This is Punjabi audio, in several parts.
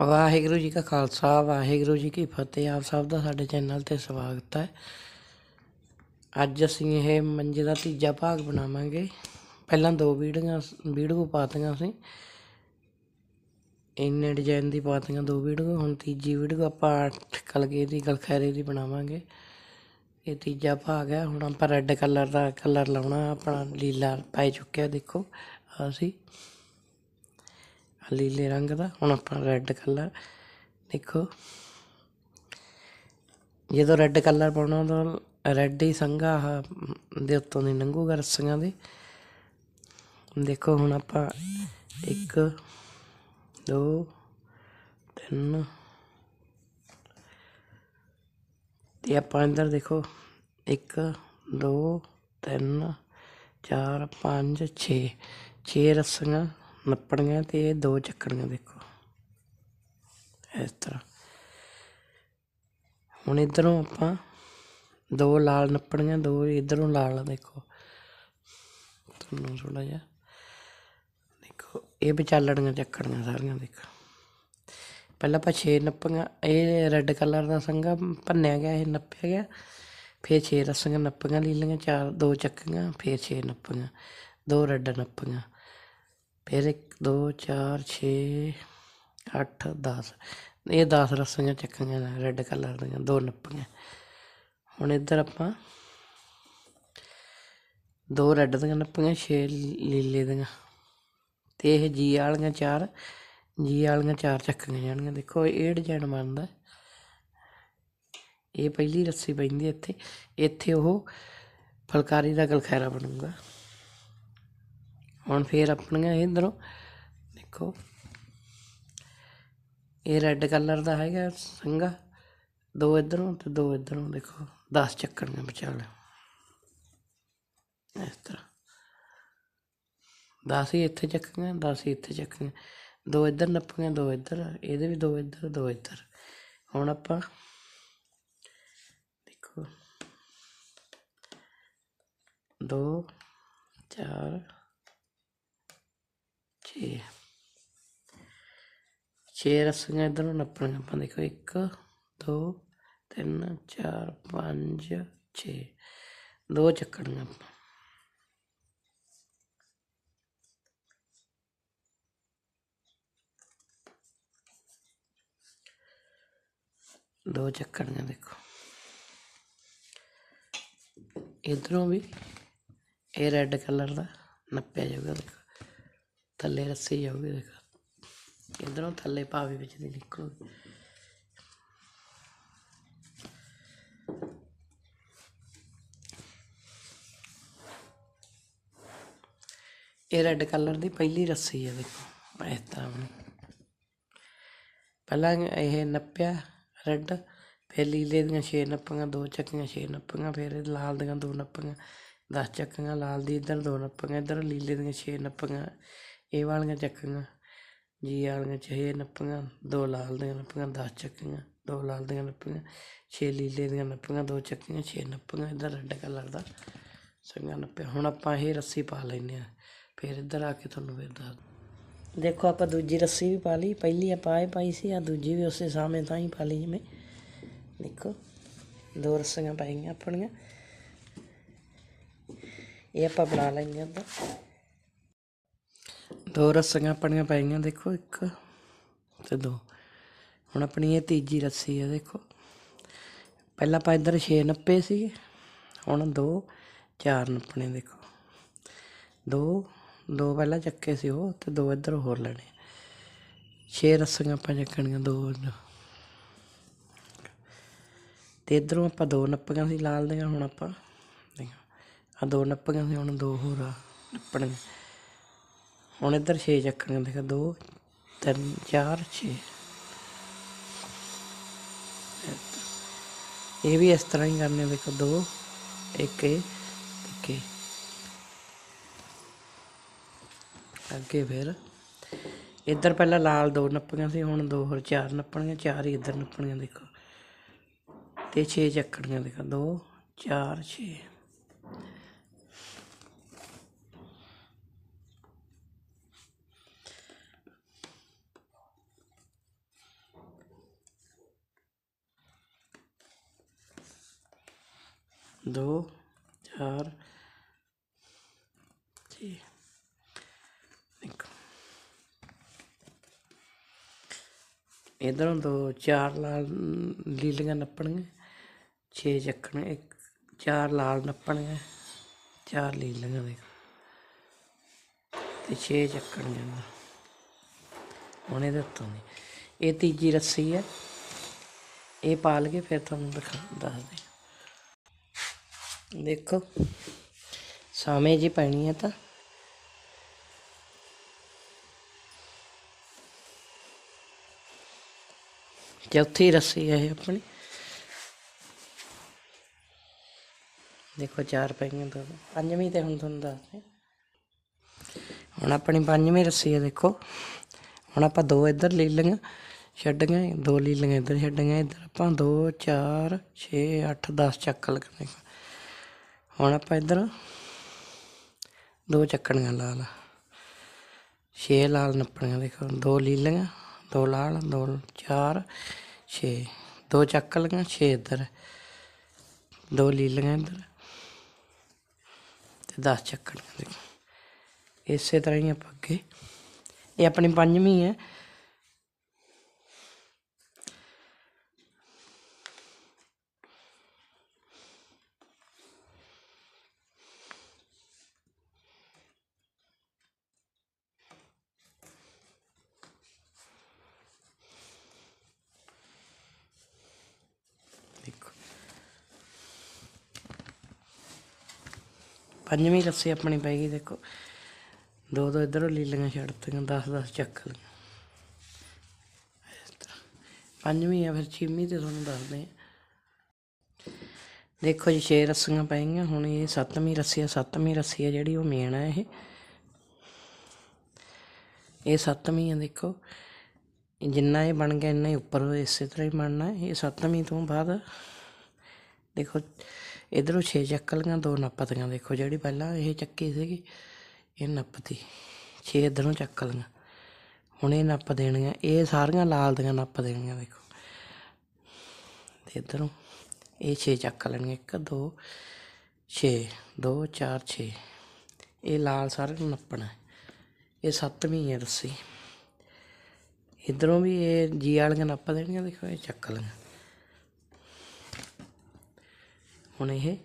ਵਾਹਿਗੁਰੂ ਜੀ ਕਾ ਖਾਲਸਾ, ਵਾਹਿਗੁਰੂ ਜੀ ਕੀ ਫਤਿਹ। ਆਪ ਸਭ ਦਾ ਸਾਡੇ ਚੈਨਲ ਤੇ ਸਵਾਗਤ ਹੈ। ਅੱਜ ਅਸੀਂ ਇਹ ਮੰਜੇ ਦਾ ਤੀਜਾ ਭਾਗ ਬਣਾਵਾਂਗੇ। ਪਹਿਲਾਂ ਦੋ ਵੀਡੀਓਆਂ ਵੀਡੀਓ ਪਾਤੀਆਂ ਅਸੀਂ ਇੰਨੇ ਡਿਜ਼ਾਈਨ ਦੀ ਪਾਤੀਆਂ ਦੋ ਵੀਡੀਓ ਹੁਣ ਤੀਜੀ ਵੀਡੀਓ ਆਪਾਂ ਅੱਠ ਕਲਗੇ ਦੀ ਗਲਖੈਰੇ ਦੀ ਬਣਾਵਾਂਗੇ। ਇਹ ਤੀਜਾ ਭਾਗ ਹੈ। ਹੁਣ ਆਪਾਂ ਰੈੱਡ ਕਲਰ ਦਾ ਕਲਰ ਲਾਉਣਾ, ਆਪਣਾ ਲੀਲਾ ਪੈ ਚੁੱਕਿਆ, ਦੇਖੋ। ਅਸੀਂ ਲੀਲੇ ਰੰਗ ਦਾ, ਹੁਣ ਆਪਾਂ ਰੈੱਡ ਕਲਰ ਦੇਖੋ। ਜਦੋਂ ਰੈੱਡ ਕਲਰ ਪਾਉਣਾ ਤਾਂ ਰੈੱਡ ਹੀ ਸੰਘਾ ਦੇ ਉੱਤੋਂ ਦੀ ਲੰਘੂਗਾ ਰੱਸੀਆਂ ਦੇ। ਦੇਖੋ ਹੁਣ ਆਪਾਂ ਇੱਕ, ਦੋ, ਤਿੰਨ, ਤੇ ਆਪਾਂ ਅੰਦਰ ਦੇਖੋ, ਇੱਕ, ਦੋ, ਤਿੰਨ, ਚਾਰ, ਪੰਜ 6 6 ਰੱਸੀਆਂ। ਨੱਪਣੀਆਂ ਤੇ ਇਹ ਦੋ ਚੱਕਣੀਆਂ ਦੇਖੋ। ਇਸ ਤਰ੍ਹਾਂ। ਹੁਣ ਇਧਰੋਂ ਆਪਾਂ ਦੋ ਲਾਲ ਨੱਪਣੀਆਂ, ਦੋ ਇਧਰੋਂ ਲਾਲ ਦੇਖੋ। ਤੁਹਾਨੂੰ ਥੋੜਾ ਜਿਹਾ ਦੇਖੋ, ਇਹ ਵਿਚਾਲਣੀਆਂ ਚੱਕੜੀਆਂ ਸਾਰੀਆਂ ਦੇਖੋ। ਪਹਿਲਾਂ ਆਪਾਂ 6 ਨੱਪੀਆਂ, ਇਹ ਰੈੱਡ ਕਲਰ ਦਾ ਸੰਗਾ ਭੰਨਿਆ ਗਿਆ, ਇਹ ਨੱਪਿਆ ਗਿਆ। ਫਿਰ 6 ਰਸੀਆਂ ਨੱਪੀਆਂ ਲੀਲੀਆਂ, ਚਾਰ ਦੋ ਚੱਕੀਆਂ, ਫਿਰ 6 ਨੱਪੀਆਂ, ਦੋ ਰੈੱਡ ਨੱਪੀਆਂ। ਫਿਰ ਇੱਕ, ਦੋ, ਚਾਰ, ਛੇ, ਅੱਠ, ਦਸ। ਇਹ ਦਸ ਰੱਸੀਆਂ ਚੱਕੀਆਂ ਨੇ ਰੈੱਡ ਕਲਰ ਦੀਆਂ, ਦੋ ਨੱਪੀਆਂ। ਹੁਣ ਇੱਧਰ ਆਪਾਂ ਦੋ ਰੈੱਡ ਦੀਆਂ ਨੱਪੀਆਂ, ਛੇ ਲੀਲੇ ਦੀਆਂ। ਤੇ ਇਹ ਜੀ ਵਾਲੀਆਂ ਚਾਰ ਜੀ ਵਾਲੀਆਂ ਚਾਰ ਚੱਕੀਆਂ ਜਾਣਗੀਆਂ। ਦੇਖੋ, ਇਹ ਡਿਜ਼ਾਈਨ ਬਣਦਾ। ਇਹ ਪਹਿਲੀ ਰੱਸੀ ਪੈਂਦੀ ਇੱਥੇ। ਇੱਥੇ ਉਹ ਫਲਕਾਰੀ ਦਾ ਗਲਖੈਰਾ ਬਣੂਗਾ। ਹੁਣ ਫੇਰ ਆਪਣੀਆਂ ਇਧਰੋਂ, ਦੇਖੋ। ਇਹ ਰੈੱਡ ਕਲਰ ਦਾ ਹੈਗਾ ਸੰਗਾ ਦੋ ਇਧਰੋਂ ਤੇ ਦੋ ਇਧਰੋਂ, ਦੇਖੋ। 10 ਚੱਕਣੀਆਂ ਵਿਚਾਲੇ। ਇਸ ਤਰ੍ਹਾਂ। 10 ਹੀ ਇੱਥੇ ਚੱਕੀਆਂ 10 ਹੀ ਇੱਥੇ ਚੱਕੀਆਂ। ਦੋ ਇੱਧਰ ਨੱਪੀਆਂ, ਦੋ ਇੱਧਰ। ਇਹਦੇ ਵੀ ਦੋ ਇੱਧਰ ਦੋ ਇੱਧਰ। ਹੁਣ ਆਪਾਂ, ਦੇਖੋ। ਦੋ, ਚਾਰ ਛੇ ਛੇ ਰਸੀਆਂ ਇਧਰੋਂ ਨੱਪਣੀਆਂ ਆਪਾਂ ਦੇਖੋ 1 2 3 4 5 6 ਦੋ ਚੱਕਣੀਆਂ ਆਪਾਂ। ਦੋ ਚੱਕਣੀਆਂ ਦੇਖੋ। ਇਧਰੋਂ ਵੀ ਇਹ ਰੈੱਡ ਕਲਰ ਦਾ ਨੱਪਿਆ ਜਾਊਗਾ, ਦੇਖੋ। ਥੱਲੇ ਰੱਸੀ ਜਾਊਗੀ ਦੇਖੋ। ਇਧਰੋਂ ਥੱਲੇ ਭਾਵੇਂ ਵਿੱਚ ਦੀ ਨਿਕਲੂਗੀ। ਇਹ ਰੈੱਡ ਕਲਰ ਦੀ ਪਹਿਲੀ ਰੱਸੀ ਹੈ ਦੇਖੋ, ਇਸ ਤਰ੍ਹਾਂ ਬਣੀ। ਪਹਿਲਾਂ ਇਹ ਨੱਪਿਆ ਰੈੱਡ ਫਿਰ ਲੀਲੇ ਦੀਆਂ 6 ਨੱਪੀਆਂ, ਦੋ ਚੱਕੀਆਂ 6 ਨੱਪੀਆਂ, ਫਿਰ ਲਾਲ ਦੀਆਂ ਦੋ ਨੱਪੀਆਂ 10 ਚੱਕੀਆਂ, ਲਾਲ ਦੀ ਇੱਧਰ ਦੋ ਨੱਪੀਆਂ, ਇੱਧਰ ਲੀਲੇ ਦੀਆਂ 6 ਨੱਪੀਆਂ। ਇਹ ਵਾਲੀਆਂ ਚੱਕੀਆਂ, ਜੀ ਵਾਲੀਆਂ ਛੇ ਨੱਪੀਆਂ, ਦੋ ਲਾਲ ਦੀਆਂ ਨੱਪੀਆਂ 10 ਚੱਕੀਆਂ, ਦੋ ਲਾਲ ਦੀਆਂ ਨੱਪੀਆਂ, ਛੇ ਲੀਲੇ ਦੀਆਂ ਨੱਪੀਆਂ, ਦੋ ਚੱਕੀਆਂ, ਛੇ ਨੱਪੀਆਂ, ਇੱਧਰ ਰੈੱਡ ਕਲਰ ਦਾ ਸੰਗਾ ਨੱਪਿਆ। ਹੁਣ ਆਪਾਂ ਇਹ ਰੱਸੀ ਪਾ ਲੈਂਦੇ ਆ ਫਿਰ ਇੱਧਰ ਆ ਕੇ ਤੁਹਾਨੂੰ ਫਿਰ ਦੱਸ ਦੇਖੋ ਆਪਾਂ ਦੂਜੀ ਰੱਸੀ ਵੀ ਪਾ ਲਈ, ਪਹਿਲੀ ਆਪਾਂ ਇਹ ਪਾਈ ਸੀ ਆ ਦੂਜੀ ਵੀ ਉਸੇ ਸਾਹਮਣੇ ਤਾਂ ਹੀ ਪਾ ਲਈ ਜਿਵੇਂ ਦੇਖੋ, ਦੋ ਰੱਸੀਆਂ ਪਾਈਆਂ ਆਪਣੀਆਂ। ਇਹ ਆਪਾਂ ਬਣਾ ਲੈਂਦੇ ਆਪਾਂ ਦੋ ਰੱਸੀਆਂ ਆਪਣੀਆਂ ਪਾਈਆਂ ਦੇਖੋ ਇੱਕ ਤੇ ਦੋ। ਹੁਣ ਆਪਣੀ ਇਹ ਤੀਜੀ ਰੱਸੀ ਹੈ ਦੇਖੋ। ਪਹਿਲਾਂ ਆਪਾਂ ਇੱਧਰ 6 ਨੱਪੇ ਸੀਗੇ, ਹੁਣ ਦੋ, ਚਾਰ ਨੱਪਣੇ, ਦੇਖੋ। ਦੋ ਦੋ ਪਹਿਲਾਂ ਚੱਕੇ ਸੀ ਉਹ, ਤੇ ਦੋ ਇੱਧਰ ਹੋਰ ਲੈਣੇ। ਛੇ ਰੱਸੀਆਂ ਆਪਾਂ ਚੱਕਣੀਆਂ, ਦੋ ਤੇ ਇਧਰੋਂ ਆਪਾਂ ਦੋ ਨੱਪੀਆਂ ਸੀ, ਲਾਲ ਦੀਆਂ, ਹੁਣ ਆਪਾਂ ਆ ਦੋ ਨੱਪੀਆਂ ਸੀ, ਹੁਣ ਦੋ ਹੋਰ ਆ, ਨੱਪਣੀਆਂ। ਹੁਣ ਇੱਧਰ 6 ਚੱਕਣੀਆਂ ਦੇਖੋ, ਦੋ, ਤਿੰਨ, ਚਾਰ 6 ਇਹ ਵੀ ਇਸ ਤਰ੍ਹਾਂ ਹੀ ਕਰਨੇ, ਦੇਖੋ, ਦੋ, ਇੱਕ, ਇਹ ਇੱਕ, ਇਹ। ਅੱਗੇ ਫਿਰ। ਇੱਧਰ ਪਹਿਲਾਂ ਲਾਲ ਦੋ ਨੱਪੀਆਂ ਸੀ, ਹੁਣ ਦੋ ਹੋਰ ਚਾਰ ਨੱਪਣੀਆਂ ਚਾਰ ਹੀ ਇੱਧਰ ਨੱਪਣੀਆਂ ਦੇਖੋ। ਤੇ 6 ਚੱਕੜੀਆਂ ਦੇਖੋ 2 4 6 ਦੋ, ਚਾਰ, ਛੇ। ਦੇਖੋ। ਇਧਰੋਂ ਦੋ, ਚਾਰ ਲਾਲ ਲੀਲੀਆਂ ਨੱਪਣਗੇ ਛੇ ਚੱਕਣ, ਇੱਕ, ਚਾਰ ਲਾਲ ਨੱਪਣਗੇ, ਚਾਰ ਲੀਲੀਆਂ ਦੇ ਤੇ ਛੇ ਚੱਕਣਗੇ ਅੰਦਰ ਹੁਣ ਇਹਦੇ ਇਹ ਤੀਜੀ ਰੱਸੀ ਹੈ। ਇਹ ਪਾਲ ਕੇ ਫਿਰ ਤੁਹਾਨੂੰ ਦਿਖਾ ਦੱਸਦੇ ਦੇਖੋ। ਸਾਵੇਂ ਜੀ ਪੈਣੀ ਹੈ ਤਾਂ। ਚੌਥੀ ਰੱਸੀ ਹੈ ਇਹ ਆਪਣੀ। ਦੇਖੋ ਚਾਰ ਪਈਆਂ ਦੋ, ਪੰਜਵੀਂ ਤੇ ਹੁਣ ਤੁਹਾਨੂੰ ਦੱਸਦੇ ਹੁਣ ਆਪਣੀ ਪੰਜਵੀਂ ਰੱਸੀ ਹੈ ਦੇਖੋ। ਹੁਣ ਆਪਾਂ ਦੋ ਇੱਧਰ ਲੈ ਲਈਆਂ, ਛੱਡੀਆਂ, ਦੋ ਲੈ ਲਈਆਂ ਇੱਧਰ ਛੱਡੀਆਂ, ਇੱਧਰ ਆਪਾਂ 2 4 6 8 10 ਚੱਕ ਲਗਨੇ ਹੁਣ ਆਪਾਂ ਇੱਧਰ ਦੋ ਚੱਕਣੀਆਂ ਲਾਲ। ਛੇ ਲਾਲ ਨੱਪਣੀਆਂ, ਦੇਖੋ, ਦੋ ਲੀਲੀਆਂ, ਦੋ ਲਾਲ, ਦੋ ਚਾਰ, ਛੇ। ਦੋ ਚੱਕ ਲਈਆਂ, ਛੇ ਇੱਧਰ। ਦੋ ਲੀਲੀਆਂ ਇੱਧਰ ਤੇ 10 ਚੱਕਣੀਆਂ, ਦੇਖੋ। ਇਸੇ ਤਰ੍ਹਾਂ ਹੀ ਆਪਾਂ ਅੱਗੇ। ਇਹ ਆਪਣੀ ਪੰਜਵੀਂ ਹੈ। ਪੰਜਵੀਂ ਰੱਸੀ ਆਪਣੀ ਪੈ ਗਈ, ਦੇਖੋ। ਦੋ ਦੋ ਇਧਰੋਂ ਲੀਲੀਆਂ ਛੱਡਤੀਆਂ 10 10 ਚੱਕ ਲਈਆਂ। ਪੰਜਵੀਂ ਆ, ਫਿਰ ਛੇਵੀਂ ਤੇ ਤੁਹਾਨੂੰ ਦੱਸਦੇ ਆ ਦੇਖੋ ਜੀ, ਛੇ ਰੱਸੀਆਂ ਪੈ ਗਈਆਂ, ਹੁਣ ਇਹ ਸੱਤਵੀਂ ਰੱਸੀ ਆ, ਸੱਤਵੀਂ ਰੱਸੀ ਆ ਜਿਹੜੀ ਉਹ ਮੇਨ ਆ ਇਹ। ਇਹ ਸੱਤਵੀਂ ਆ, ਦੇਖੋ। ਜਿੰਨਾ ਇਹ ਬਣ ਗਿਆ, ਇੰਨਾ ਹੀ ਉੱਪਰ ਇਸੇ ਤਰ੍ਹਾਂ ਹੀ ਬਣਨਾ। ਇਹ ਸੱਤਵੀਂ ਤੋਂ ਬਾਅਦ, ਦੇਖੋ ਇਧਰੋਂ 6 ਚੱਕਲੀਆਂ ਦੋ ਨੱਪਤੀਆਂ। ਦੇਖੋ ਜਿਹੜੀ ਪਹਿਲਾਂ ਇਹ ਚੱਕੀ ਸੀਗੀ, ਇਹ ਨੱਪਤੀ। 6 ਇਧਰੋਂ ਚੱਕ ਲਈਆਂ। ਹੁਣ ਇਹ ਨੱਪ ਦੇਣੀਆਂ। ਇਹ ਸਾਰੀਆਂ ਲਾਲ ਦੀਆਂ ਨੱਪ ਦੇਣੀਆਂ, ਦੇਖੋ। ਤੇ ਇਧਰੋਂ ਇਹ 6 ਚੱਕ ਲੈਣੀਆਂ। 1 2 6 2 4 6 ਇਹ ਲਾਲ ਸਾਰੇ ਨੂੰ ਨੱਪਣਾ ਇਹ ਸੱਤਵੀਂ ਹੈ ਰੱਸੀ। ਇਧਰੋਂ ਵੀ ਇਹ ਜੀ ਵਾਲੀਆਂ ਨੱਪ ਦੇਣੀਆਂ, ਦੇਖੋ, ਇਹ ਚੱਕ ਲਈਆਂ। ਹੁਣ ਇਹ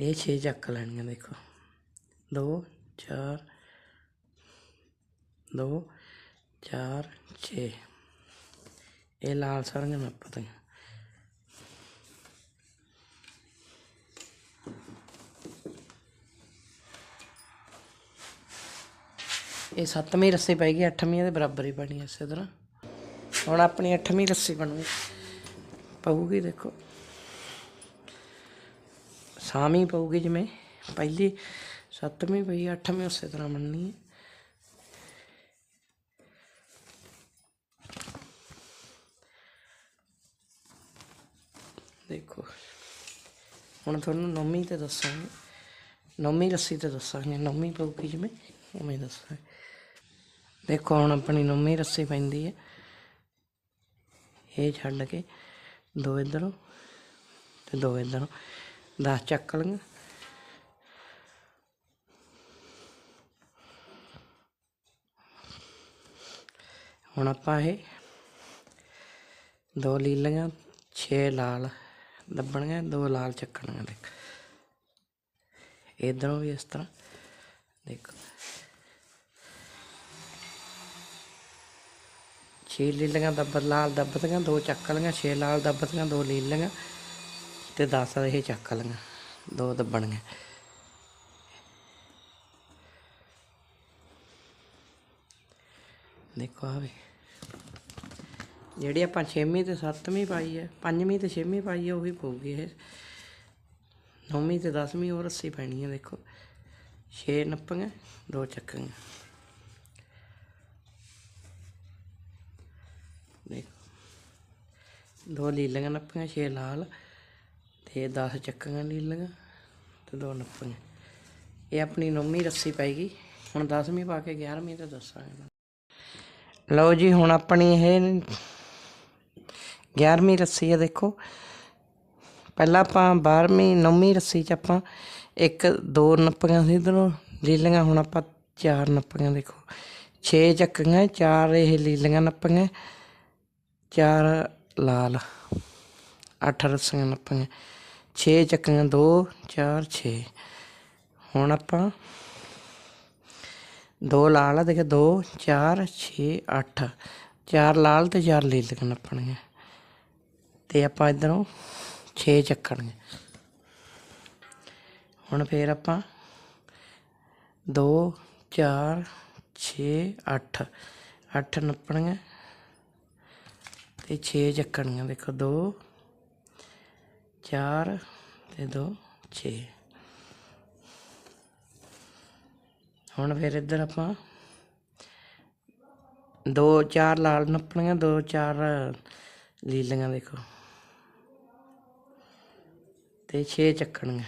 ਇਹ 6 ਚੱਕ ਲੈਣੀਆਂ, ਦੇਖੋ। 2 4 2 4 6 ਇਹ ਲਾਲ ਸਾਰੀਆਂ ਨੱਪ ਦਿਆਂ ਇਹ ਸੱਤਵੀਂ ਰੱਸੀ ਪੈ ਗਈ, ਅੱਠਵੀਂ ਦੇ ਬਰਾਬਰ ਹੀ ਬਣੀ ਇਸੇ ਤਰ੍ਹਾਂ। ਹੁਣ ਆਪਣੀ ਅੱਠਵੀਂ ਰੱਸੀ ਬਣੂ ਪਊਗੀ ਦੇਖੋ। ਸਾਵੀਂ ਪਊਗੀ ਜਿਵੇਂ। ਪਹਿਲੀ, ਸੱਤਵੀਂ ਪਈ, ਅੱਠਵੀਂ ਉਸੇ ਤਰ੍ਹਾਂ ਬਣਨੀ ਹੈ। ਦੇਖੋ, ਹੁਣ ਤੁਹਾਨੂੰ ਨੌਵੀਂ ਤੇ ਦੱਸਾਂਗੇ। ਨੌਵੀਂ ਰੱਸੀ ਤੇ ਦੱਸਾਂਗੇ। ਨੌਵੀਂ ਪਊਗੀ ਜਿਵੇਂ, ਉਵੇਂ ਦੱਸਾਂਗੇ। ਦੇਖੋ, ਹੁਣ ਆਪਣੀ ਨੌਵੀਂ ਰੱਸੀ ਪੈਂਦੀ ਹੈ। ਇਹ ਛੱਡ ਕੇ ਦੋ ਇਧਰੋਂ ਤੇ ਦੋ ਇਧਰੋਂ 10 ਚੱਕ ਲਈਆਂ। ਹੁਣ ਆਪਾਂ ਇਹ ਦੋ ਲੀਲੀਆਂ 6 ਲਾਲ ਦੱਬਣੀਆਂ, ਦੋ ਲਾਲ ਚੱਕਣੀਆਂ ਦੇਖ। ਇਧਰੋਂ ਵੀ ਇਸ ਤਰ੍ਹਾਂ ਦੇਖੋ। ਛੇ ਲੀਲੀਆਂ ਦੱਬ ਲਾਲ ਦੱਬਦੀਆਂ, ਦੋ ਚੱਕ ਲਈਆਂ ਛੇ ਲਾਲ ਦੱਬਦੀਆਂ, ਦੋ ਲੀਲੀਆਂ ਤੇ 10 ਇਹ ਚੱਕ ਲਈਆਂ ਦੋ ਦੱਬਣੀਆਂ। ਦੇਖੋ ਆਵੇ ਜਿਹੜੀ ਆਪਾਂ 6ਵੀਂ ਤੇ 7ਵੀਂ ਪਾਈ ਹੈ 5ਵੀਂ ਤੇ 6ਵੀਂ ਪਾਈ ਹੈ, ਉਹੀ ਪਊਗੀ ਇਹ। 9ਵੀਂ ਤੇ 10ਵੀਂ ਉਹ ਰੱਸੀ ਪੈਣੀ ਹੈ ਦੇਖੋ। 6 ਨੱਪੀਆਂ, ਦੋ ਚੱਕੀਆਂ ਦੇਖੋ ਦੋ ਲੀਲੀਆਂ ਨੱਪੀਆਂ 6 ਲਾਲ ਤੇ 10 ਚੱਕੀਆਂ ਲੀਲੀਆਂ ਤੇ ਦੋ ਨੱਪੀਆਂ। ਇਹ ਆਪਣੀ ਨੌਵੀਂ ਰੱਸੀ ਪਾਏਗੀ ਹੁਣ 10ਵੀਂ ਪਾ ਕੇ 11ਵੀਂ ਤੇ ਦੱਸਾਂਗੇ ਲਓ ਜੀ, ਹੁਣ ਆਪਣੀ ਇਹ 11ਵੀਂ ਰੱਸੀ ਆ ਦੇਖੋ। ਪਹਿਲਾਂ ਆਪਾਂ 12ਵੀਂ 9ਵੀਂ ਰੱਸੀ 'ਚ ਆਪਾਂ ਇੱਕ, ਦੋ ਨੱਪੀਆਂ ਸੀ ਇਧਰੋਂ ਲੀਲੀਆਂ, ਹੁਣ ਆਪਾਂ ਚਾਰ ਨੱਪੀਆਂ ਦੇਖੋ। 6 ਚੱਕੀਆਂ, ਚਾਰ ਇਹ ਲੀਲੀਆਂ ਨੱਪੀਆਂ, ਚਾਰ ਲਾਲ। ਅੱਠ ਰੱਸੀਆਂ ਨੱਪੀਆਂ 6 ਚੱਕੀਆਂ 2 4 6 ਹੁਣ ਆਪਾਂ ਦੋ ਲਾਲ ਆ ਦੇਖੋ 2 4 6 8 ਚਾਰ ਲਾਲ ਤੇ ਚਾਰ ਲੀਲੀਆਂ ਨੱਪਣੀਆਂ। ਤੇ ਆਪਾਂ ਇਧਰੋਂ 6 ਚੱਕਣਗੇ ਹੁਣ ਫੇਰ ਆਪਾਂ 2 4 6 8 8 ਨੱਪਣੀਆਂ। ਤੇ 6 ਚੱਕਣੀਆਂ ਦੇਖੋ 2 4 ਤੇ 2 6 ਹੁਣ ਫਿਰ ਇੱਧਰ ਆਪਾਂ ਦੋ, ਚਾਰ ਲਾਲ ਨੱਪਣੀਆਂ ਦੋ, ਚਾਰ ਲੀਲੀਆਂ ਦੇਖੋ ਤੇ 6 ਚੱਕਣੀਆਂ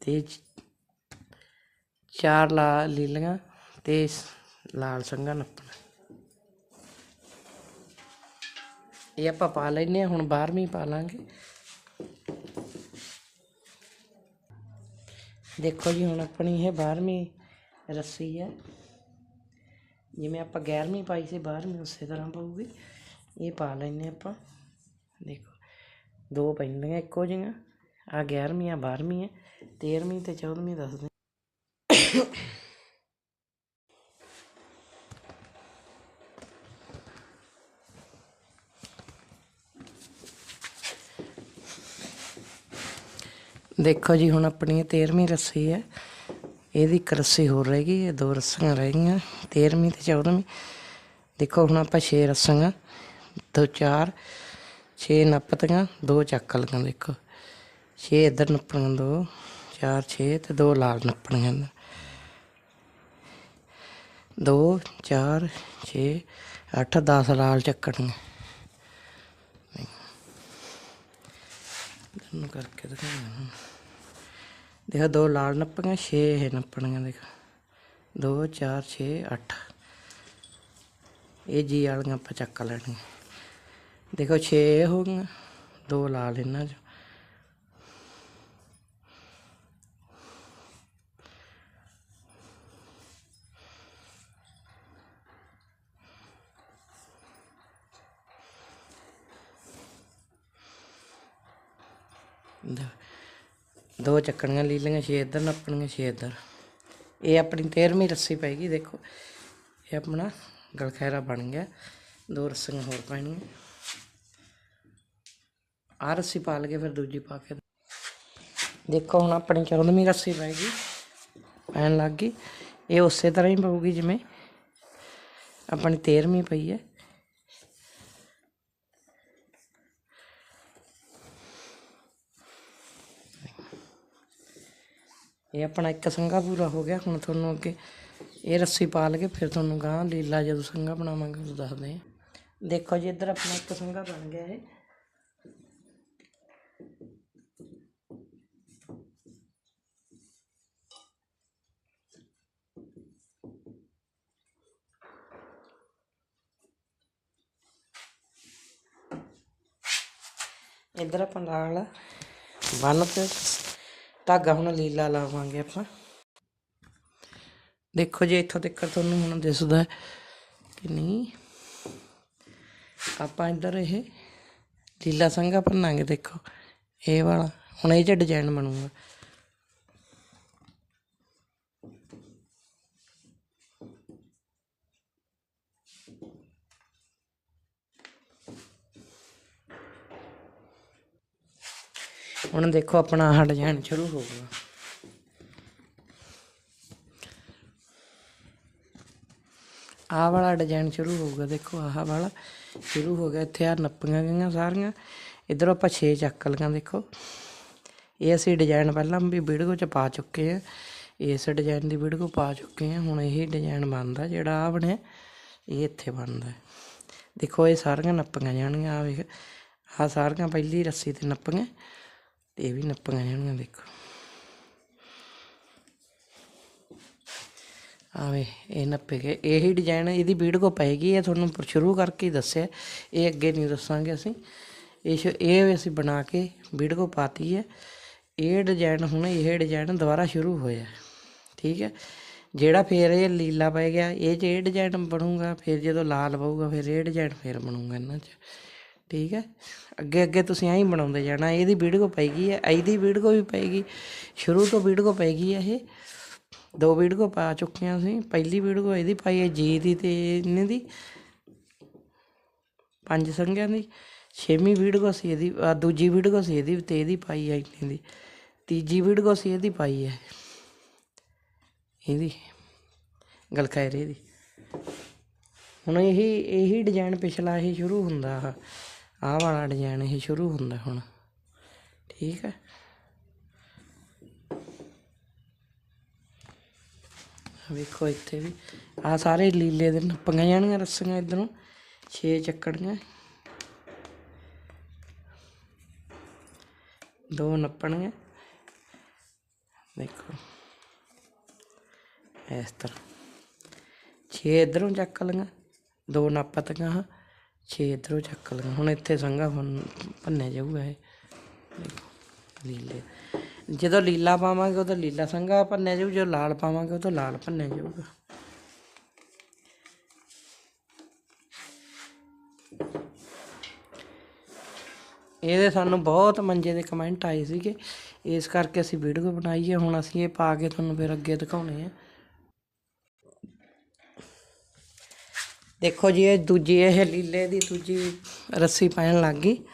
ਤੇ ਚ- ਚਾਰ ਲਾ ਲੀਲੀਆਂ ਤੇ ਲਾਲ ਸੰਗਾ ਨੱਪਣਾ ਇਹ ਆਪਾਂ ਪਾ ਲੈਨੇ ਆ ਹੁਣ 12ਵੀਂ ਪਾ ਲਾਂਗੇ। ਦੇਖੋ ਜੀ, ਹੁਣ ਆਪਣੀ ਇਹ 12ਵੀਂ ਰੱਸੀ ਹੈ। ਜਿਵੇਂ ਆਪਾਂ 11ਵੀਂ ਪਾਈ ਸੀ 12ਵੀਂ ਉਸੇ ਤਰ੍ਹਾਂ ਪਾਊਗੀ। ਇਹ ਪਾ ਲੈਨੇ ਆਪਾਂ। ਦੇਖੋ, ਦੋ ਪੈਂਦੀਆਂ ਇੱਕੋ ਜਿਹੀਆਂ। ਆ 11ਵੀਂ ਆ 12ਵੀਂ ਹੈ 13ਵੀਂ ਤੇ 14ਵੀਂ ਦੱਸਦੇ। ਦੇਖੋ ਜੀ, ਹੁਣ ਆਪਣੀ 13ਵੀਂ ਰੱਸੀ ਹੈ। ਇਹਦੀ ਇੱਕ ਰੱਸੀ ਹੋਰ ਰਹਿ ਗਈ ਇਹ ਦੋ ਰੱਸੀਆਂ ਰਹਿ ਗਈਆਂ 13ਵੀਂ ਤੇ 14ਵੀਂ ਦੇਖੋ, ਹੁਣ ਆਪਾਂ 6 ਰੱਸੀਆਂ, ਦੋ ਚਾਰ 6 ਨੱਪਤੀਆਂ, ਦੋ ਚੱਕ ਲਈਆਂ, ਦੇਖੋ। 6 ਇੱਧਰ ਨੱਪਣੀਆਂ ਦੋ 4 6 ਤੇ ਦੋ ਲਾਲ ਨੱਪਣੀਆਂ ਦੋ 4 6 8 10 ਲਾਲ ਚੱਕਣੀਆਂ। ਇਹਨੂੰ ਕਰਕੇ ਦਿਖਾਉਣਾ ਦੇਖੋ, ਦੋ ਲਾਲ ਨੱਪੀਆਂ 6 ਇਹ ਨੱਪਣੀਆਂ, ਦੇਖੋ। 2 4 6 8 ਇਹ ਜੀ ਵਾਲੀਆਂ ਆਪਾਂ ਚੱਕ ਲੈਣੀਆਂ। ਦੇਖੋ 6 ਹੋ ਗਈਆਂ, ਦੋ ਲਾਲ ਇਹਨਾਂ 'ਚੋਂ। ਦੋ- ਚੱਕਣੀਆਂ ਚੱਕਣੀਆਂ ਲੀਲੀਆਂ ਛੇ ਇੱਧਰ ਨੱਪਣੀਆਂ ਛੇ ਇੱਧਰ। ਇਹ ਆਪਣੀ 13ਵੀਂ ਰੱਸੀ ਪੈ ਗਈ, ਦੇਖੋ। ਇਹ ਆਪਣਾ ਗਲਖੈਰਾ ਬਣ ਗਿਆ। ਦੋ ਰੱਸੀਆਂ ਹੋਰ ਪੈਣੀਆਂ। ਆ ਰੱਸੀ ਪਾ ਲਗੇ ਫਿਰ ਦੂਜੀ ਪਾ ਕੇ। ਦੇਖੋ, ਹੁਣ ਆਪਣੀ 14ਵੀਂ ਰੱਸੀ ਪੈ ਗਈ, ਪੈਣ ਲੱਗ ਗਈ। ਇਹ ਉਸੇ ਤਰ੍ਹਾਂ ਹੀ ਪਊਗੀ ਜਿਵੇਂ ਆਪਣੀ 13ਵੀਂ ਪਈ ਹੈ। ਇਹ ਆਪਣਾ ਇੱਕ ਸੰਘਾ ਪੂਰਾ ਹੋ ਗਿਆ। ਹੁਣ ਤੁਹਾਨੂੰ ਅੱਗੇ ਇਹ ਰੱਸੀ ਪਾ ਲਗੇ, ਫਿਰ ਤੁਹਾਨੂੰ ਗਾਂ ਲੀਲਾ ਜਦੋਂ ਸੰਘਾ ਬਣਾਵਾਂਗੇ ਉਦੋਂ ਦੱਸਦੇ ਹਾਂ। ਦੇਖੋ ਜੀ, ਇੱਧਰ ਆਪਣਾ ਇੱਕ ਸੰਘਾ ਬਣ ਗਿਆ ਇਹ। ਇੱਧਰ ਆਪਾਂ ਨਾਲ ਬੰਨ ਤੇ ਧਾਗਾ ਹੁਣ ਲੀਲਾ ਲਾਵਾਂਗੇ ਆਪਾਂ। ਦੇਖੋ ਜੀ, ਇੱਥੋਂ ਤੱਕ ਤੁਹਾਨੂੰ ਹੁਣ ਦਿਸਦਾ ਕਿ ਨਹੀਂ। ਆਪਾਂ ਇੱਧਰ ਇਹ ਲੀਲਾ ਸੰਘਾ ਭੰਨਾਂਗੇ ਦੇਖੋ। ਇਹ ਵਾਲਾ, ਹੁਣ ਇਹ 'ਚ ਡਿਜ਼ਾਈਨ ਬਣੂਗਾ। ਹੁਣ ਦੇਖੋ ਆਪਣਾ ਆਹ ਡਿਜ਼ਾਈਨ ਸ਼ੁਰੂ ਹੋ ਗਿਆ। ਆਹ ਵਾਲਾ ਡਿਜ਼ਾਈਨ ਸ਼ੁਰੂ ਹੋਊਗਾ ਦੇਖੋ ਆਹ ਵਾਲਾ ਸ਼ੁਰੂ ਹੋ ਗਿਆ। ਇੱਥੇ ਆ ਨੱਪੀਆਂ ਗਈਆਂ ਸਾਰੀਆਂ। ਇਧਰੋਂ ਆਪਾਂ 6 ਚੱਕ ਲਈਆਂ, ਦੇਖੋ। ਇਹ ਅਸੀਂ ਡਿਜ਼ਾਈਨ ਪਹਿਲਾਂ ਵੀ ਵੀਡੀਓ 'ਚ ਪਾ ਚੁੱਕੇ ਆ। ਇਸ ਡਿਜ਼ਾਈਨ ਦੀ ਵੀਡੀਓ ਪਾ ਚੁੱਕੇ ਆ। ਹੁਣ ਇਹ ਡਿਜ਼ਾਈਨ ਬਣਦਾ ਜਿਹੜਾ ਆ ਬਣਿਆ, ਇਹ ਇੱਥੇ ਬਣਦਾ। ਦੇਖੋ, ਇਹ ਸਾਰੀਆਂ ਨੱਪੀਆਂ ਜਾਣਗੀਆਂ। ਆ ਵੇਖ ਆ ਸਾਰੀਆਂ ਪਹਿਲੀ ਰੱਸੀ ਤੇ ਨੱਪੀਆਂ। ਤੇ ਇਹ ਵੀ ਨੱਪੀਆਂ ਜਾਣਗੀਆਂ ਦੇਖੋ ਆਵੇ ਇਹ ਨੱਪੇ ਗਏ ਇਹੀ ਡਿਜ਼ਾਈਨ ਇਹਦੀ ਵੀਡੀਓ ਪਏਗੀ ਇਹ ਤੁਹਾਨੂੰ ਸ਼ੁਰੂ ਕਰਕੇ ਦੱਸਿਆ ਇਹ ਅੱਗੇ ਨਹੀਂ ਦੱਸਾਂਗੇ ਅਸੀਂ ਇਹ ਸ਼- ਇਹ ਅਸੀਂ ਬਣਾ ਕੇ ਵੀਡੀਓ ਪਾਤੀ ਹੈ ਇਹ ਡਿਜ਼ਾਈਨ ਹੁਣ ਇਹ ਡਿਜ਼ਾਈਨ ਦੁਬਾਰਾ ਸ਼ੁਰੂ ਹੋਇਆ ਠੀਕ ਹੈ ਜਿਹੜਾ ਫੇਰ ਇਹ ਲੀਲਾ ਪੈ ਗਿਆ ਇਹ 'ਚ ਇਹ ਡਿਜ਼ਾਈਨ ਬਣੂਗਾ ਫਿਰ ਜਦੋਂ ਲਾਲ ਪਊਗਾ ਫਿਰ ਇਹ ਡਿਜ਼ਾਈਨ ਫੇਰ ਬਣੂਗਾ ਇਹਨਾਂ 'ਚ ਠੀਕ ਹੈ? ਅੱਗੇ ਅੱਗੇ ਤੁਸੀਂ ਐਂ ਬਣਾਉਂਦੇ ਜਾਣਾ, ਇਹਦੀ ਵੀਡੀਓ ਪਏਗੀ ਹੈ ਇਹਦੀ ਵੀਡੀਓ ਵੀ ਪਏਗੀ ਸ਼ੁਰੂ ਤੋਂ ਵੀਡੀਓ ਪਏਗੀ ਹੈ ਇਹ। ਦੋ ਵੀਡੀਓ ਪਾ ਚੁੱਕੇ ਹਾਂ ਅਸੀਂ, ਪਹਿਲੀ ਵੀਡੀਓ ਇਹਦੀ ਪਾਈ ਹੈ ਜੀ ਦੀ ਤੇ ਇਹਨੇ ਦੀ, ਪੰਜ ਸੰਗਿਆਂ ਦੀ। ਛੇਵੀਂ ਵੀਡੀਓ ਸੀ ਇਹਦੀ ਦੂਜੀ ਵੀਡੀਓ ਸੀ ਇਹਦੀ ਤੇ ਇਹਦੀ ਪਾਈ ਹੈ ਇਹਨੇ ਦੀ। ਤੀਜੀ ਵੀਡੀਓ ਸੀ ਇਹਦੀ ਪਾਈ ਹੈ। ਇਹਦੀ, ਗੱਲ ਖਾ ਰਹੀ ਦੀ ਹੁਣ ਇਹੀ ਇਹੀ ਡਿਜ਼ਾਈਨ ਪਿਛਲਾ ਇਹ ਸ਼ੁਰੂ ਹੁੰਦਾ ਆਹ। ਆਹ ਵਾਲਾ ਡਿਜ਼ਾਈਨ ਇਹ ਸ਼ੁਰੂ ਹੁੰਦਾ ਹੁਣ। ਠੀਕ ਹੈ। ਵੇਖੋ ਇੱਥੇ ਵੀ। ਆ ਸਾਰੇ ਲੀਲੇ ਦੇ ਨੱਪੀਆਂ ਜਾਣਗੀਆਂ ਰੱਸੀਆਂ ਇਧਰੋਂ। 6 ਚੱਕਣੀਆਂ ਦੋ ਨੱਪਣਗੇ ਦੇਖੋ ਇਸ ਤਰ੍ਹਾਂ। 6 ਇਧਰੋਂ ਚੱਕ ਲਈਆਂ। ਦੋ ਨੱਪਤੀਆਂ ਛੇ ਇਧਰੋਂ ਚੱਕ ਲਈਆਂ। ਹੁਣ ਇੱਥੇ ਸੰਘਾ ਭੰਨਿਆ ਜਾਊਗਾ ਇਹ। ਲੀਲੇ। ਜਦੋਂ ਲੀਲਾ ਪਾਵਾਂਗੇ, ਉਦੋਂ ਲੀਲਾ ਸੰਘਾ ਭੰਨਿਆ ਜਾਊ, ਜਦੋਂ ਲਾਲ ਪਾਵਾਂਗੇ, ਉਦੋਂ ਲਾਲ ਭੰਨਿਆ ਜਾਊਗਾ। ਇਹਦੇ ਸਾਨੂੰ ਬਹੁਤ ਮੰਜੇ ਦੇ ਕਮੈਂਟ ਆਏ ਸੀਗੇ। ਇਸ ਕਰਕੇ ਅਸੀਂ ਵੀਡੀਓ ਬਣਾਈ ਹੈ। ਹੁਣ ਅਸੀਂ ਇਹ ਪਾ ਕੇ ਤੁਹਾਨੂੰ ਫਿਰ ਅੱਗੇ ਦਿਖਾਉਣੇ ਆ। ਦੇਖੋ ਜੀ, ਇਹ ਦੂਜੀ, ਇਹ ਲੀਲੇ ਦੀ ਦੂਜੀ ਰੱਸੀ ਪੈਣ ਲੱਗ ਗਈ।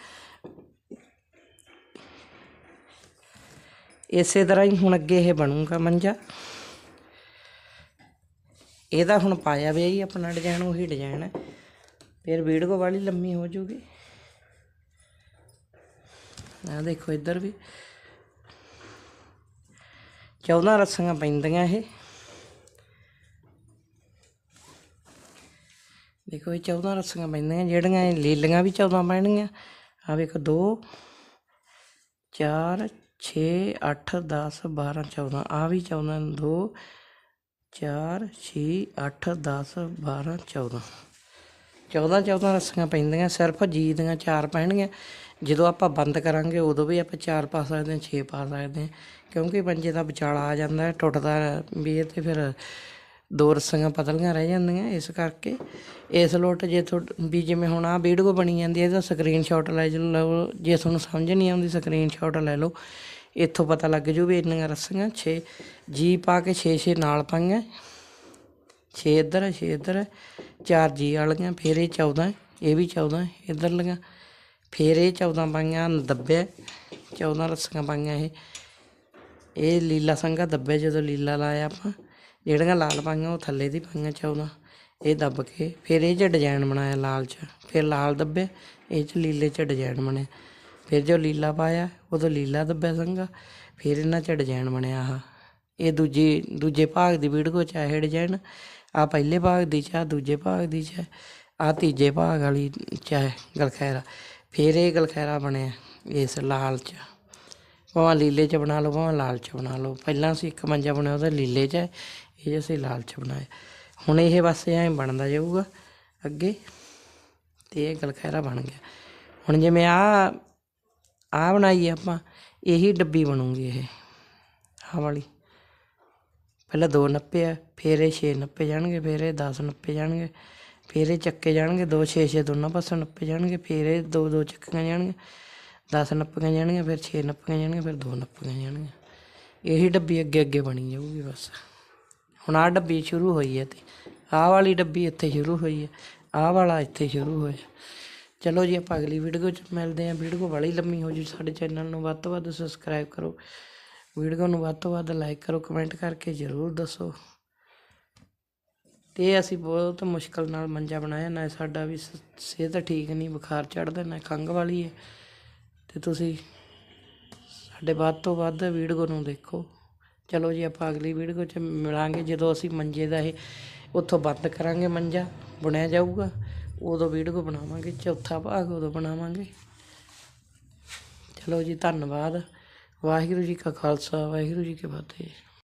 ਇਸੇ ਤਰ੍ਹਾਂ ਹੀ ਹੁਣ ਅੱਗੇ ਇਹ ਬਣੂਗਾ ਮੰਜਾ। ਇਹਦਾ ਹੁਣ ਪਾਇਆ ਵੀ ਹੀ ਆਪਣਾ ਡਿਜ਼ਾਈਨ ਉਹੀ ਡਿਜ਼ਾਈਨ ਹੈ। ਫਿਰ ਵੀਡੀਓ ਵਾਲੀ ਲੰਮੀ ਹੋ ਜੂਗੀ। ਆ ਦੇਖੋ ਇੱਧਰ ਵੀ। 14 ਰੱਸੀਆਂ ਪੈਂਦੀਆਂ ਇਹ। ਦੇਖੋ ਇਹ 14 ਰੱਸੀਆਂ ਪੈਂਦੀਆਂ, ਜਿਹੜੀਆਂ ਇਹ ਲੀਲੀਆਂ ਵੀ 14 ਪੈਣਗੀਆਂ। ਆ ਵੇਖੋ 2 4 6 8 10 12 14 ਆ ਵੀ 14 2 4 6 8 10 12 14 14 14 ਰੱਸੀਆਂ ਪੈਂਦੀਆਂ, ਸਿਰਫ ਜੀ ਦੀਆਂ ਚਾਰ ਪੈਣਗੀਆਂ। ਜਦੋਂ ਆਪਾਂ ਬੰਦ ਕਰਾਂਗੇ, ਉਦੋਂ ਵੀ ਆਪਾਂ ਚਾਰ ਪਾ ਸਕਦੇ ਹਾਂ 6 ਪਾ ਸਕਦੇ ਹਾਂ। ਕਿਉਂਕਿ ਪੰਜੇ ਦਾ ਵਿਚਾਲਾ ਆ ਜਾਂਦਾ ਹੈ ਟੁੱਟਦਾ ਵੀ ਇਹ ਤੇ ਫਿਰ ਦੋ ਰੱਸੀਆਂ ਪਤਲੀਆਂ ਰਹਿ ਜਾਂਦੀਆਂ ਇਸ ਕਰਕੇ। ਇਸ ਲੋਟ ਜੇ ਤੁਹਾ ਵੀ ਜਿਵੇਂ ਹੁਣ ਆ ਵੀਡੀਓ ਬਣੀ ਜਾਂਦੀ ਹੈ, ਇਹਦਾ ਸਕਰੀਨਸ਼ਾਟ ਲੈ ਲਓ, ਜੇ ਤੁਹਾਨੂੰ ਸਮਝ ਨਹੀਂ ਆਉਂਦੀ ਸਕਰੀਨਸ਼ਾਟ ਲੈ ਲਓ। ਇੱਥੋਂ ਪਤਾ ਲੱਗ ਜੂ ਵੀ ਇੰਨੀਆਂ ਰੱਸੀਆਂ 6 ਜੀ ਪਾ ਕੇ 6 6 ਨਾਲ ਪਾਈਆਂ। 6 ਇੱਧਰ 6 ਇੱਧਰ 4 ਜੀ ਵਾਲੀਆਂ, ਫਿਰ ਇਹ 14 ਇਹ ਵੀ 14 ਇੱਧਰ ਲਈਆਂ ਫਿਰ ਇਹ 14 ਪਾਈਆਂ ਦੱਬਿਆ 14 ਰੱਸੀਆਂ ਪਾਈਆਂ ਇਹ। ਇਹ ਲੀਲਾ ਸੰਗਾ ਦੱਬਿਆ ਜਦੋਂ ਲੀਲਾ ਲਾਇਆ ਆਪਾਂ। ਜਿਹੜੀਆਂ ਲਾਲ ਪਾਈਆਂ, ਉਹ ਥੱਲੇ ਦੀ ਪਾਈਆਂ 14 ਇਹ ਦੱਬ ਕੇ ਫਿਰ ਇਹ 'ਚ ਡਿਜ਼ਾਈਨ ਬਣਾਇਆ ਲਾਲ 'ਚ। ਫਿਰ ਲਾਲ ਦੱਬੇ, ਇਹ 'ਚ ਲੀਲੇ 'ਚ ਡਿਜ਼ਾਈਨ ਬਣਿਆ ਫਿਰ ਜੋ ਲੀਲਾ ਪਾਇਆ, ਉਦੋਂ ਲੀਲਾ ਦੱਬਿਆ ਸੰਗਾ ਫਿਰ ਇਹਨਾਂ 'ਚ ਡਿਜ਼ਾਈਨ ਬਣਿਆ ਆਹ। ਇਹ ਦੂਜੀ, ਦੂਜੇ ਭਾਗ ਦੀ ਵੀਡੀਓ 'ਚ ਆ ਇਹ ਡਿਜ਼ਾਈਨ ਆ ਪਹਿਲੇ ਭਾਗ ਦੀ ਚ ਦੂਜੇ ਭਾਗ ਦੀ ਚ ਆ ਤੀਜੇ ਭਾਗ ਵਾਲੀ ਚ ਹੈ ਗਲਖੈਰਾ। ਫਿਰ ਇਹ ਗਲਖੈਰਾ ਬਣਿਆ ਇਸ ਲਾਲ ਚ। ਭਾਵੇਂ ਲੀਲੇ ਚ ਬਣਾ ਲਓ ਭਾਵੇਂ ਲਾਲ ਚ ਬਣਾ ਲਓ। ਪਹਿਲਾਂ ਅਸੀਂ ਇੱਕ ਮੰਜਾ ਬਣਾਇਆ ਉਹਦਾ ਲੀਲੇ ਚ ਹੈ, ਇਹ ਅਸੀਂ ਲਾਲ ਚ ਬਣਾਇਆ। ਹੁਣ ਇਹ ਬਸ ਐਂ ਬਣਦਾ ਜਾਊਗਾ ਅੱਗੇ ਤੇ ਇਹ ਗਲਖੈਰਾ ਬਣ ਗਿਆ। ਹੁਣ ਜਿਵੇਂ ਆ ਆ ਬਣਾਈ ਆਪਾਂ ਇਹੀ ਡੱਬੀ ਬਣੂਗੀ ਇਹ ਆਹ ਵਾਲੀ। ਪਹਿਲਾਂ ਦੋ ਨੱਪੇ ਆ ਫਿਰ ਇਹ 6 ਨੱਪੇ ਜਾਣਗੇ ਫਿਰ ਇਹ 10 ਨੱਪੇ ਜਾਣਗੇ ਫਿਰ ਇਹ ਚੱਕੇ ਜਾਣਗੇ ਦੋ 6 6 ਦੋਨਾਂ ਪਾਸੇ ਨੱਪੇ ਜਾਣਗੇ ਫਿਰ ਇਹ ਦੋ ਦੋ ਚੱਕੀਆਂ ਜਾਣਗੇ 10 ਨੱਪੀਆਂ ਜਾਣਗੀਆਂ, ਫਿਰ 6 ਨੱਪੀਆਂ ਜਾਣਗੀਆਂ, ਫਿਰ ਦੋ ਨੱਪੀਆਂ ਜਾਣਗੀਆਂ। ਇਹੀ ਡੱਬੀ ਅੱਗੇ ਅੱਗੇ ਬਣੀ ਜਾਊਗੀ ਬਸ। ਹੁਣ ਆਹ ਡੱਬੀ ਸ਼ੁਰੂ ਹੋਈ ਹੈ ਤੇ ਆਹ ਵਾਲੀ ਡੱਬੀ ਇੱਥੇ ਸ਼ੁਰੂ ਹੋਈ ਹੈ, ਆਹ ਵਾਲਾ ਇੱਥੇ ਸ਼ੁਰੂ ਹੋਇਆ। ਚਲੋ ਜੀ, ਆਪਾਂ ਅਗਲੀ ਵੀਡੀਓ 'ਚ ਮਿਲਦੇ ਹਾਂ। ਵੀਡੀਓ ਬੜੀ ਲੰਮੀ ਹੋ ਜੂ ਸਾਡੇ ਚੈਨਲ ਨੂੰ, ਵੱਧ ਤੋਂ ਵੱਧ ਸਬਸਕ੍ਰਾਈਬ ਕਰੋ। ਵੀਡੀਓ ਨੂੰ ਵੱਧ ਤੋਂ ਵੱਧ ਲਾਈਕ ਕਰੋ ਕਮੈਂਟ ਕਰਕੇ ਜ਼ਰੂਰ ਦੱਸੋ। ਤੇ ਅਸੀਂ ਬਹੁਤ ਮੁਸ਼ਕਲ ਨਾਲ ਮੰਜਾ ਬਣਾਇਆ, ਨਾ ਸਾਡਾ ਵੀ ਸ- ਸਿਹਤ ਠੀਕ ਨਹੀਂ, ਬੁਖਾਰ ਚੜ੍ਹਦਾ, ਨਾ ਖੰਘ ਵਾਲੀ ਹੈ। ਅਤੇ ਤੁਸੀਂ ਸਾਡੇ ਵੱਧ ਤੋਂ ਵੱਧ ਵੀਡੀਓ ਨੂੰ ਦੇਖੋ। ਚਲੋ ਜੀ, ਆਪਾਂ ਅਗਲੀ ਵੀਡੀਓ 'ਚ ਮਿਲਾਂਗੇ। ਜਦੋਂ ਅਸੀਂ ਮੰਜੇ ਦਾ ਇਹ ਉੱਥੋਂ ਬੰਦ ਕਰਾਂਗੇ ਮੰਜਾ, ਬੁਣਿਆ ਜਾਊਗਾ। ਉਦੋਂ ਵੀਡੀਓ ਬਣਾਵਾਂਗੇ, ਚੌਥਾ ਭਾਗ ਉਦੋਂ ਬਣਾਵਾਂਗੇ। ਚਲੋ ਜੀ, ਧੰਨਵਾਦ। ਵਾਹਿਗੁਰੂ ਜੀ ਕਾ ਖਾਲਸਾ, ਵਾਹਿਗੁਰੂ ਜੀ ਕੀ ਫਤਿਹ।